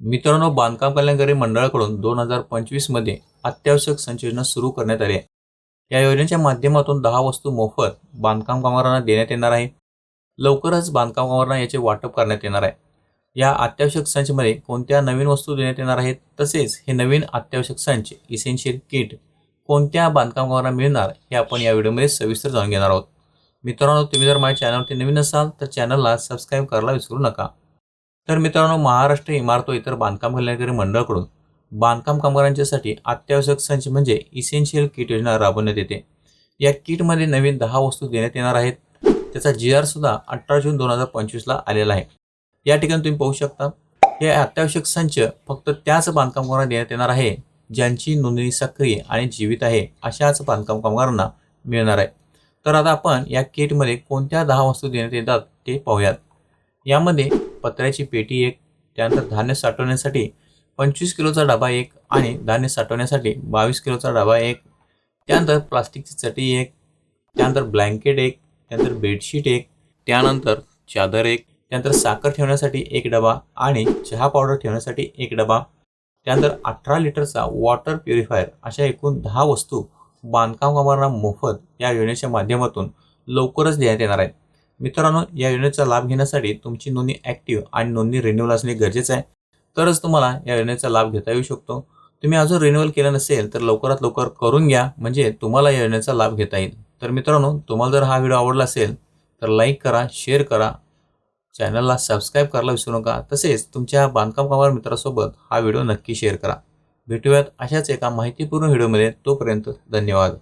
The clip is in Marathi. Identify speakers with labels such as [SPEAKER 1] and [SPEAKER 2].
[SPEAKER 1] मित्रांनो बांधकाम कल्याणकारी मंडळाकडून दोन हजार पंचवीसमध्ये अत्यावश्यक संचयोजना सुरू करण्यात आली आहे. या योजनेच्या माध्यमातून दहा वस्तू मोफत बांधकाम कामगारांना देण्यात येणार आहे. लवकरच बांधकाम कामगारांना याचे वाटप करण्यात येणार आहे. या अत्यावश्यक संचमध्ये कोणत्या नवीन वस्तू देण्यात येणार आहेत? तसेच हे नवीन अत्यावश्यक संच इसेन्शियल किट कोणत्या बांधकाम कामगारांना मिळणार? हे आपण या व्हिडिओमध्ये सविस्तर जाणून घेणार आहोत. मित्रांनो तुम्ही जर माझ्या चॅनलवरती नवीन असाल तर चॅनलला सबस्क्राईब करायला विसरू नका. तर मित्रांनो महाराष्ट्र इमारत व इतर बांधकाम कल्याणकारी मंडळाकडून बांधकाम कामगारांच्यासाठी अत्यावश्यक संच म्हणजे इसेन्शियल किट योजना राबवण्यात येते. या किटमध्ये नवीन दहा वस्तू देण्यात येणार आहेत. त्याचा जी आर सुद्धा अठरा जून दोन हजार पंचवीसला आलेला आहे. या ठिकाणी तुम्ही पाहू शकता हे अत्यावश्यक संच फक्त त्याच बांधकाम कामगारांना देण्यात येणार आहे ज्यांची नोंदणी सक्रिय आणि जीवित आहे अशाच बांधकाम कामगारांना मिळणार आहे. तर आता आपण या किटमध्ये कोणत्या दहा वस्तू देण्यात येतात ते पाहूयात. यामध्ये पत्र्याची पेटी एक त्यानंतर धान्य साठवण्यासाठी पंचवीस किलोचा डबा एक आणि धान्य साठवण्यासाठी बावीस किलोचा डबा एक. त्यानंतर प्लास्टिकची चटी एक त्यानंतर ब्लँकेट एक त्यानंतर बेडशीट एक त्यानंतर चादर एक त्यानंतर साखर ठेवण्यासाठी एक डबा आणि चहा पावडर ठेवण्यासाठी एक डबा. त्यानंतर अठरा लिटरचा वॉटर प्युरिफायर अशा एकूण दहा वस्तू बांधकाम कामांना मोफत या योजनेच्या माध्यमातून लवकरच देण्यात येणार आहेत. मित्रांनो या योजनेचा लाभ घेण्यासाठी तुमची नोंदणी ॲक्टिव्ह आणि नोंदणी रिन्युअल असणे गरजेचं आहे. तरच तुम्हाला या योजनेचा लाभ घेता येऊ शकतो. तुम्ही अजून रिन्युअल केलं नसेल तर लवकरात लवकर करून घ्या म्हणजे तुम्हाला या योजनेचा लाभ घेता येईल. तर मित्रांनो तुम्हाला जर हा व्हिडिओ आवडला असेल तर लाईक करा शेअर करा चॅनलला सबस्क्राईब करायला विसरू नका. तसेच तुमच्या बांधकाम कामगार मित्रासोबत हा व्हिडिओ नक्की शेअर करा. भेटूयात अशाच एका माहितीपूर्ण व्हिडिओमध्ये. तोपर्यंत धन्यवाद.